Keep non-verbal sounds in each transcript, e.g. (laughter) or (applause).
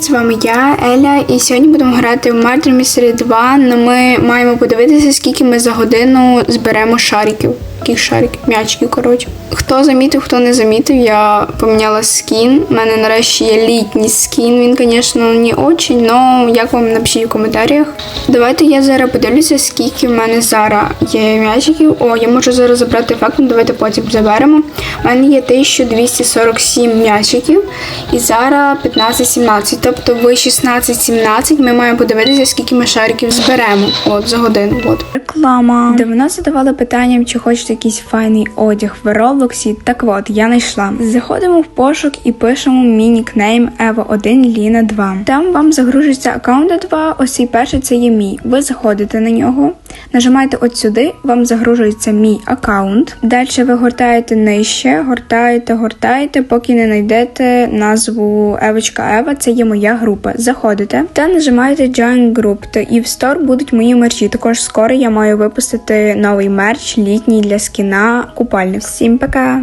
Привіт, з вами я, Еля, і сьогодні будемо грати в Murder Mystery 2, але ми маємо подивитися, скільки ми за годину зберемо шариків. Яких шариків? М'ячиків, коротше. Хто замітив, хто не замітив, я поміняла скін. У мене нарешті є літній скін. Він, звісно, не очень, але як вам напишіть в коментарях. Давайте я зараз подивлюся, скільки в мене зараз є м'ячиків. О, я можу зараз забрати ефект, ну давайте потім заберемо. У мене є 1247 м'ячиків і зараз 15-17. Тобто в 16-17 ми маємо подивитися, скільки ми шариків зберемо. От за годину. От. Реклама. Давно задавали питанням, чи хочете якийсь файний одяг в Роблоксі. Так от, я знайшла. Заходимо в пошук і пишемо мій нікнейм Ева 1 Ліна 2. Там вам загружується аккаунт 2. Ось цей перший це є мій. Ви заходите на нього, нажимаєте от сюди, вам загружується мій аккаунт. Далі ви гортаєте нижче, гортаєте, гортаєте, поки не знайдете назву Евочка Ева. Це є моя група. Заходите та нажимаєте Join Group. Та і в стор будуть мої мерчі. Також скоро я маю випустити новий мерч літній для скіна купальник. Всім пока!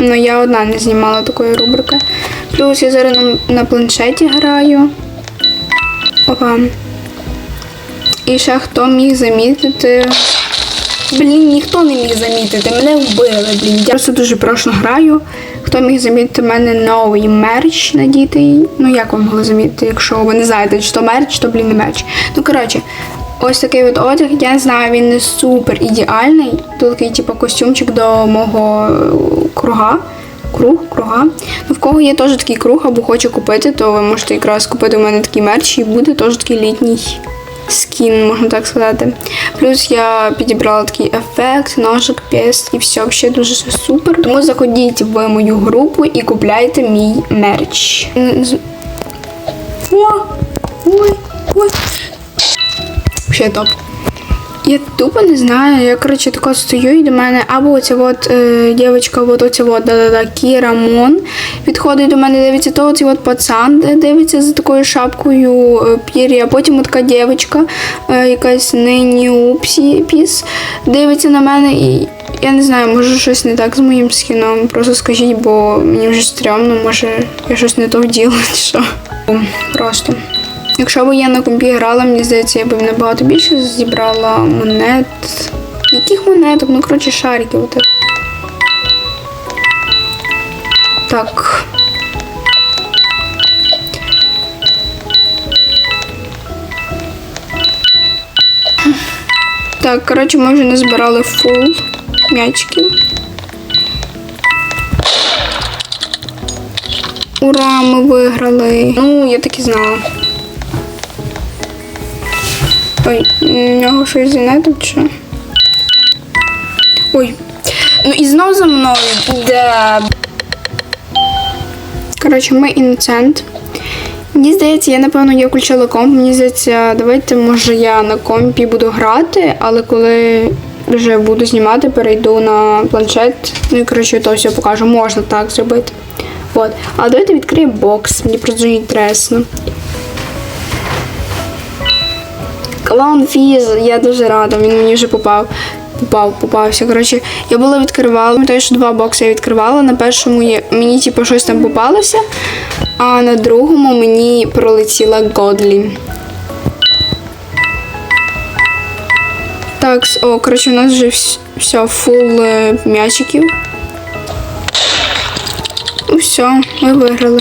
Ну я одна не знімала такої рубрики. Плюс я зараз на, на планшеті граю. Опа. І ще хто міг замітити. Блін, ніхто не міг замітити, мене вбили, блін. Я просто дуже прошу граю. Хто міг замітити в мене новий мерч надітий? Ну як вам могли замітити, якщо ви не знаєте, чи то мерч, то блін не мерч. Ну коротше, ось такий от одяг. Я знаю, він не супер ідеальний. Тут такий, типу, костюмчик до мого е, круга. Круг, круга. Ну, в кого є теж такий круг або хоче купити, то ви можете якраз купити у мене такий мерч і буде теж такий літній скін, можна так сказати. Плюс я підібрала такий ефект, ножик, пест і все ще дуже супер. Тому заходіть в мою групу і купляйте мій мерч. З- О, ой, ой. Ще топ. Я тупо не знаю, я коротше тако стою і до мене або оця от е, дівчинка, от оця от да-да-да, Кіра Мон підходить до мене, дивиться, то оцей от пацан дивиться за такою шапкою е, пір'я, а потім от така дівчинка, е, якась нині упсі піс, дивиться на мене і я не знаю, може щось не так з моїм скіном. Просто скажіть, бо мені вже стрьомно, може я щось не то вділа, що. Просто. Якщо б я на компі грала, мені здається, я б набагато більше зібрала монет. Яких монеток? Ну, коротше, шариків. Отак. Так. Так, коротше, ми вже назбирали фул м'ячиків. Ура, ми виграли. Ну, я так і знала. Ой, у нього щось з інетом чи? Ой. Ну і знов за мною іде. Коротше, ми інцент. Мені здається, я напевно я включила комп. Мені здається, давайте, може, я на компі буду грати, але коли вже буду знімати, перейду на планшет. Ну і коротше, то все покажу. Можна так зробити. От. А давайте відкриємо бокс. Мені просто інтересно. Клаун Фіз, я дуже рада, він мені вже попав. Попав, попався. Коротше, я була відкривала. Пам'ятаю, що два бокси я відкривала. На першому є, мені типу, щось там попалося, а на другому мені пролетіла Годлі. Так, о, коротше, у нас вже вс- все, фул е, м'ячиків. Ну все, ми виграли.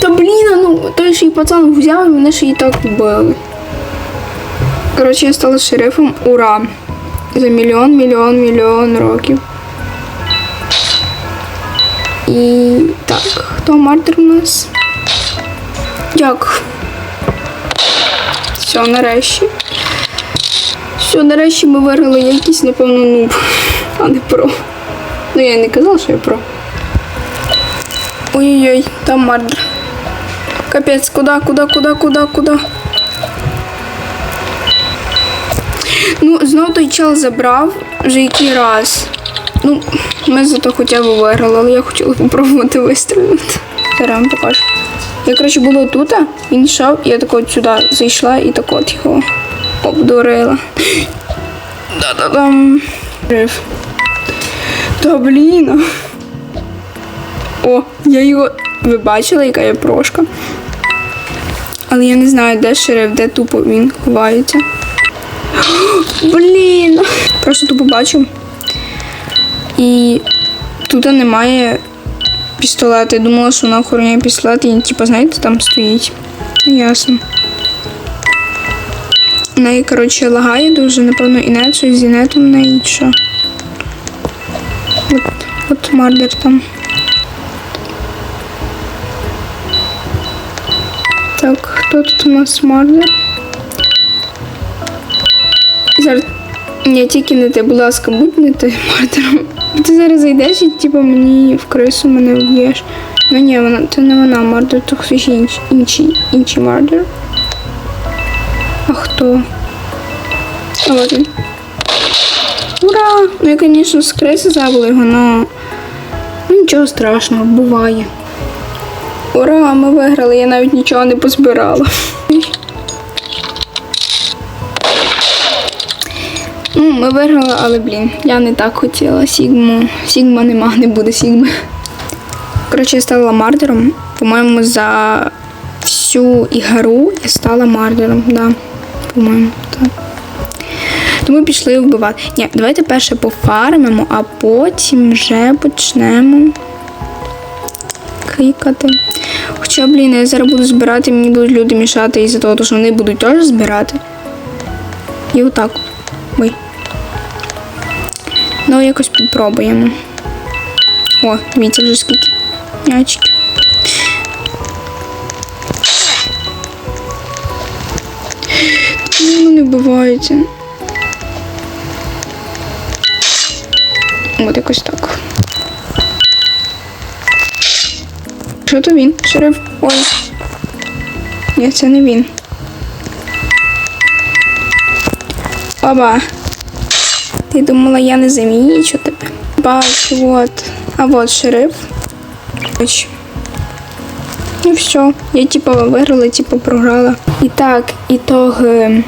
Та блін, ну той ще й пацан взяв і мене ще і так вбили. Коротше, я стала шерифом. Ура! За мільйон, мільйон, мільйон років. І так, хто мартир у нас? Дякую. Все, нарешті. Все, нарешті ми виграли якийсь, напевно, нуб, (laughs) а не про. Ну я не казала, що я про. Ой-ой-ой, там мардер. Капець, куда, куда, куда, куда, куда? Ну, знов той чел забрав вже який раз. Ну, ми зато хоча б виграли, але я хотіла попробувати вистрілити. Зараз вам покажу. Я, коротше, була тут, він йшов, я так от сюди зайшла і так от його обдурила. Да-да-дам. Жив. Та блін. О, я його. Ви бачили, яка я прошка? Але я не знаю, де шериф, де тупо він ховається. Блін! Просто тупо бачу. І тут немає пістолета. Я думала, що вона охороняє пістолет і, типу, знаєте, там стоїть. Ясно. В неї, коротше, лагає дуже, напевно, і нет, щось з інетом в неї що. От, от мардер там. Так, хто тут у нас мардер? Зараз. Ні, тільки не ти, будь ласка, будь не ти мардером. Ти зараз зайдеш і типу мені в крису мене вб'єш. Ну ні, вона це не вона мардер, то хтось інший, інший, інший мардер. А хто? А от він. Ура! Ну я, звісно, з криси забула його, но ну, нічого страшного, буває. Ура, ми виграли, я навіть нічого не позбирала. Ну, ми виграли, але блін, я не так хотіла. Сігму. Сігма нема, не буде Сігми. Коротше, я стала мардером. По-моєму, за всю ігру я стала мардером, да. По-моєму, так. Тому пішли вбивати. Ні, давайте перше пофармимо, а потім вже почнемо клікати. Хоча, блін, я зараз буду збирати, мені будуть люди мішати із-за того, що вони будуть теж збирати. І отак. Ой. Ну, якось попробуємо. О, дивіться вже скільки м'ячиків. Ну, не вбивається. От якось так. Що то він? Шериф. Ой. Ні, це не він. Баба. Ти думала, я не замічу тебе. Бачу, от. А от шериф. І все. Я типа виграла, типа програла. І так, ітоги,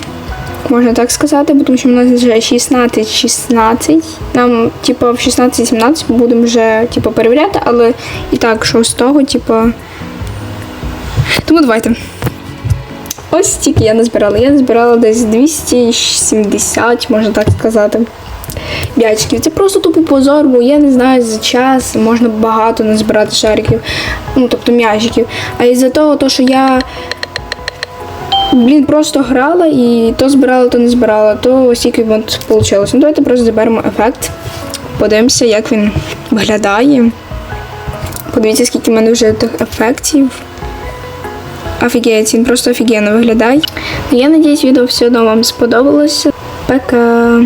можна так сказати, тому що в нас вже 16-16. Нам, типа, в 16-17 будемо вже типа, перевіряти, але і так, що з того, типа. Тому давайте. Ось стільки я назбирала. Я назбирала десь 270, можна так сказати. М'ячиків. Це просто тупо позор, бо я не знаю, за час можна багато назбирати шариків, ну тобто м'ячиків. А із-за того, то, що я блін, просто грала і то збирала, то не збирала, то стільки тільки от вийшло. Ну давайте просто заберемо ефект. Подивимося, як він виглядає. Подивіться, скільки в мене вже тих ефектів. Офігеть, він просто офігенно виглядає. Я надіюсь, відео все одно вам сподобалося. Пока!